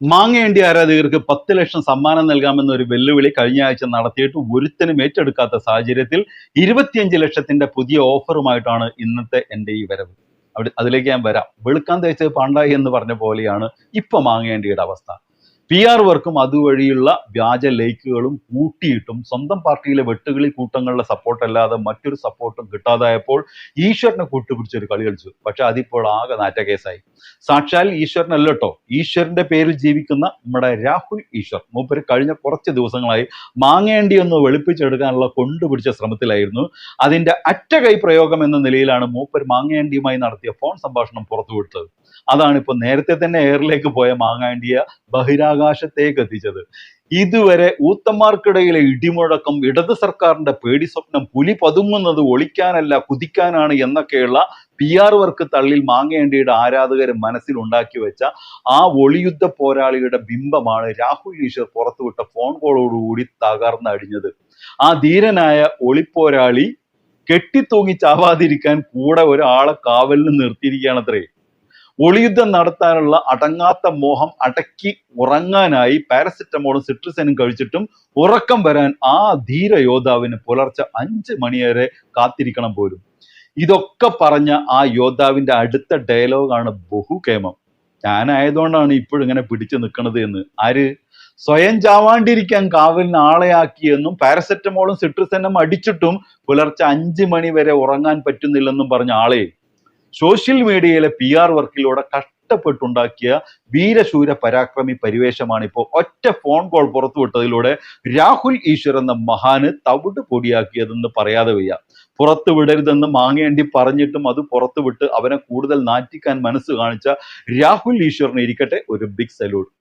മാങ്ങയേണ്ടി ആരാധകർക്ക് പത്ത് ലക്ഷം സമ്മാനം നൽകാമെന്ന ഒരു വെല്ലുവിളി കഴിഞ്ഞ ആഴ്ച നടത്തിയിട്ട് ഒരുത്തനും ഏറ്റെടുക്കാത്ത സാഹചര്യത്തിൽ ഇരുപത്തിയഞ്ച് ലക്ഷത്തിന്റെ പുതിയ ഓഫറുമായിട്ടാണ് ഇന്നത്തെ എന്റെ ഈ വരവ്. അവിടെ അതിലേക്ക് ഞാൻ വരാം. വെളുക്കാൻ തേച്ചത് പാണ്ടായി എന്ന് പറഞ്ഞ പോലെയാണ് ഇപ്പൊ മാങ്ങേണ്ടിയുടെ അവസ്ഥ. പി ആർ വർക്കും അതുവഴിയുള്ള വ്യാജ ലൈക്കുകളും കൂട്ടിയിട്ടും സ്വന്തം പാർട്ടിയിലെ വെട്ടുകിളി കൂട്ടങ്ങളുടെ സപ്പോർട്ട് അല്ലാതെ മറ്റൊരു സപ്പോർട്ടും കിട്ടാതായപ്പോൾ ഈശ്വരനെ കൂട്ടുപിടിച്ച് ഒരു കളി കളിച്ചു. പക്ഷെ അതിപ്പോൾ ആകെ നാറ്റ കേസായി സാക്ഷാൽ ഈശ്വരനല്ല ഈശ്വരന്റെ പേരിൽ ജീവിക്കുന്ന നമ്മുടെ രാഹുൽ ഈശ്വർ. മൂപ്പര് കഴിഞ്ഞ കുറച്ച് ദിവസങ്ങളായി മാങ്ങേണ്ടി ഒന്ന് വെളുപ്പിച്ചെടുക്കാനുള്ള കൊണ്ടുപിടിച്ച ശ്രമത്തിലായിരുന്നു. അതിന്റെ അറ്റകൈ പ്രയോഗം എന്ന നിലയിലാണ് മൂപ്പർ മാങ്ങേണ്ടിയുമായി നടത്തിയ ഫോൺ സംഭാഷണം പുറത്തുവിട്ടത്. അതാണ് ഇപ്പോൾ നേരത്തെ തന്നെ എയറിലേക്ക് പോയ മാങ്ങാണ്ടിയ ബഹിരാകാശത്തേക്ക് എത്തിച്ചത് ഇതുവരെ ഊത്തന്മാർക്കിടയിലെ ഇടിമുഴക്കം ഇടത് സർക്കാരിന്റെ പേടി സ്വപ്നം പുലി പതുങ്ങുന്നത് ഒളിക്കാനല്ല കുതിക്കാനാണ് എന്നൊക്കെയുള്ള പി ആർ വർക്ക് തള്ളിൽ മാങ്ങേണ്ടിയുടെ ആരാധകർ മനസ്സിൽ ഉണ്ടാക്കി വെച്ച ആ ഒളിയുദ്ധ പോരാളിയുടെ ബിംബമാണ് രാഹുൽ ഈശ്വർ പുറത്തുവിട്ട ഫോൺ കോളോടുകൂടി തകർന്നടിഞ്ഞത്. ആ ധീരനായ ഒളിപ്പോരാളി കെട്ടിത്തൂങ്ങി ചാവാതിരിക്കാൻ കൂടെ ഒരാളെ കാവലിന് നിർത്തിയിരിക്കുകയാണത്രേ. ഒളിയുദ്ധം നടത്താനുള്ള അടങ്ങാത്ത മോഹം അടക്കി ഉറങ്ങാനായി പാരസെറ്റമോളും സിട്രിസനും കഴിച്ചിട്ടും ഉറക്കം വരാൻ ആ ധീര യോദ്ധാവിന് പുലർച്ചെ അഞ്ച് മണിവരെ കാത്തിരിക്കണം പോലും. ഇതൊക്കെ പറഞ്ഞ ആ യോദ്ധാവിന്റെ അടുത്ത ഡയലോഗാണ് ബഹുകേമം. ഞാനായതുകൊണ്ടാണ് ഇപ്പോഴും ഇങ്ങനെ പിടിച്ചു നിൽക്കുന്നത് എന്ന്. ആര്? സ്വയം ചാവാണ്ടിരിക്കാൻ കാവലിന് ആളെയാക്കിയെന്നും പാരസെറ്റമോളും സിട്രിസനും അടിച്ചിട്ടും പുലർച്ചെ അഞ്ച് മണി വരെ ഉറങ്ങാൻ പറ്റുന്നില്ലെന്നും പറഞ്ഞ ആളെ. സോഷ്യൽ മീഡിയയിലെ പി ആർ വർക്കിലൂടെ കഷ്ടപ്പെട്ടുണ്ടാക്കിയ വീരശൂര പരാക്രമി പരിവേഷമാണ് ഇപ്പോൾ ഒറ്റ ഫോൺ കോൾ പുറത്തുവിട്ടതിലൂടെ രാഹുൽ ഈശ്വർ എന്ന മഹാന് തവിട് പൊടിയാക്കിയതെന്ന് പറയാതെ വയ്യ. പുറത്തു വിടരുതെന്ന് മാങ്ങേണ്ടി പറഞ്ഞിട്ടും അത് പുറത്തുവിട്ട് അവനെ കൂടുതൽ നാറ്റിക്കാൻ മനസ്സ് കാണിച്ച രാഹുൽ ഈശ്വറിന് ഇരിക്കട്ടെ ഒരു ബിഗ് സല്യൂട്ട്